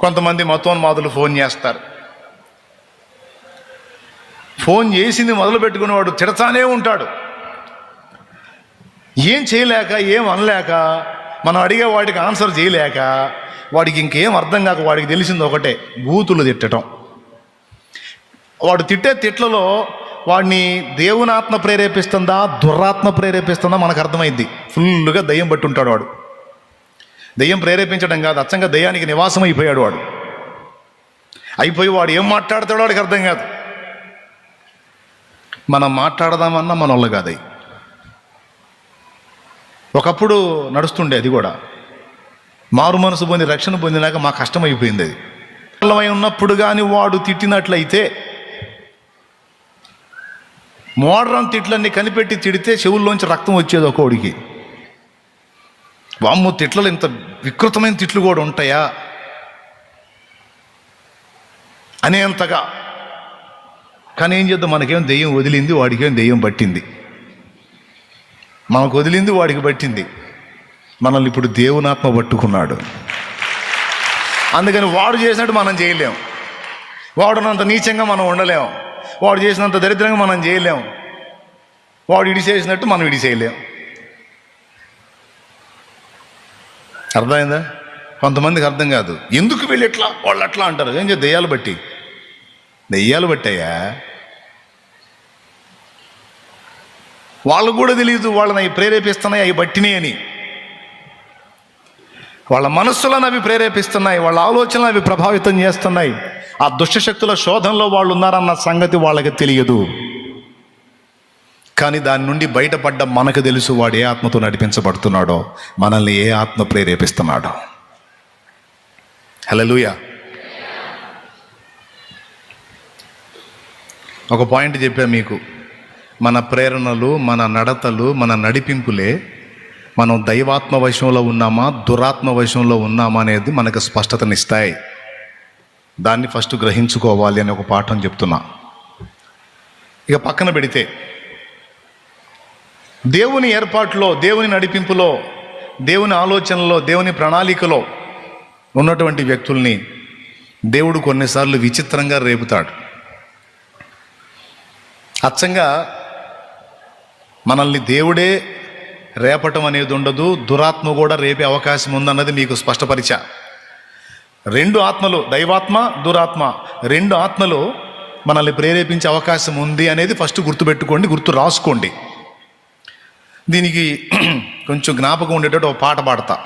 కొంతమంది మతోన్మాదులు ఫోన్ చేస్తారు. ఫోన్ చేసింది మొదలు పెట్టుకునేవాడు తిడతానే ఉంటాడు. ఏం చేయలేక ఏం అనలేక మనం అడిగే వాడికి ఆన్సర్ చేయలేక వాడికి ఇంకేం అర్థం కాక వాడికి తెలిసింది ఒకటే బూతులు తిట్టడం. వాడు తిట్టే తిట్లలో వాడిని దేవునాత్మ ప్రేరేపిస్తుందా దుర్రాత్మ ప్రేరేపిస్తుందా మనకు అర్థమైంది. ఫుల్గా దయ్యం పట్టి ఉంటాడు వాడు. దెయ్యం ప్రేరేపించడం కాదు అచ్చంగా దయ్యానికి నివాసం అయిపోయాడు వాడు. అయిపోయి వాడు ఏం మాట్లాడతాడో వాడికి అర్థం కాదు. మనం మాట్లాడదామన్నా మన వాళ్ళు కాదు. ఒకప్పుడు నడుస్తుండే అది కూడా. మారు మనసు పొంది రక్షణ పొందినాక మా కష్టం అయిపోయింది అది. అల్లమై ఉన్నప్పుడు కానీ వాడు తిట్టినట్లయితే మోడ్రన్ తిట్లన్నీ కనిపెట్టి తిడితే చెవుల్లోంచి రక్తం వచ్చేది ఒకడికి వామ్మో తిట్లలో ఇంత వికృతమైన తిట్లు కూడా ఉంటాయా? అనేంతగా. కానీ ఏం చేద్దాం మనకేం దెయ్యం వదిలింది వాడికేం దెయ్యం పట్టింది. మనకు వదిలింది వాడికి పట్టింది. మనల్ని ఇప్పుడు దేవునాత్మ పట్టుకున్నాడు. అందుకని వాడు చేసినట్టు మనం చేయలేం. వాడునంత నీచంగా మనం ఉండలేం. వాడు చేసినంత దరిద్రంగా మనం చేయలేం. వాడు ఇడి చేసినట్టు మనం ఇడి చేయలేం అర్థమైందా? కొంతమందికి అర్థం కాదు. ఎందుకు వీళ్ళు ఎట్లా వాళ్ళు అట్లా అంటారు. ఏం చేయ దెయ్యాలు బట్టి. దెయ్యాలు బట్టయ్యా వాళ్ళకు కూడా తెలియదు వాళ్ళని అవి ప్రేరేపిస్తున్నాయి అవి బట్టినాయి అని. వాళ్ళ మనస్సులను అవి ప్రేరేపిస్తున్నాయి వాళ్ళ ఆలోచనలు అవి ప్రభావితం చేస్తున్నాయి. ఆ దుష్టశక్తుల శోధనలో వాళ్ళు ఉన్నారన్న సంగతి వాళ్ళకి తెలియదు. కానీ దాని నుండి బయటపడ్డ మనకు తెలుసు వాడు ఏ ఆత్మతో నడిపించబడుతున్నాడో మనల్ని ఏ ఆత్మ ప్రేరేపిస్తున్నాడో. హలోయ ఒక పాయింట్ చెప్పా మీకు. మన ప్రేరణలు మన నడతలు మన నడిపింపులే మనం దైవాత్మ వశంలో ఉన్నామా దురాత్మ వశంలో ఉన్నామా అనేది మనకు స్పష్టతనిస్తాయి. దాన్ని ఫస్ట్ గ్రహించుకోవాలి అని ఒక పాఠం చెప్తున్నా. ఇక పక్కన పెడితే దేవుని ఏర్పాటులో దేవుని నడిపింపులో దేవుని ఆలోచనలో దేవుని ప్రణాళికలో ఉన్నటువంటి వ్యక్తుల్ని దేవుడు కొన్నిసార్లు విచిత్రంగా రేపుతాడు. అచ్చంగా మనల్ని దేవుడే రేపటం అనేది ఉండదు దురాత్మ కూడా రేపే అవకాశం ఉందన్నది మీకు స్పష్టపరిచా. రెండు ఆత్మలు దైవాత్మ దురాత్మ రెండు ఆత్మలు మనల్ని ప్రేరేపించే అవకాశం ఉంది అనేది ఫస్ట్ గుర్తుపెట్టుకోండి గుర్తు రాసుకోండి. దీనికి కొంచెం జ్ఞాపకం ఉండేటట్టు ఒక పాట పాడతా.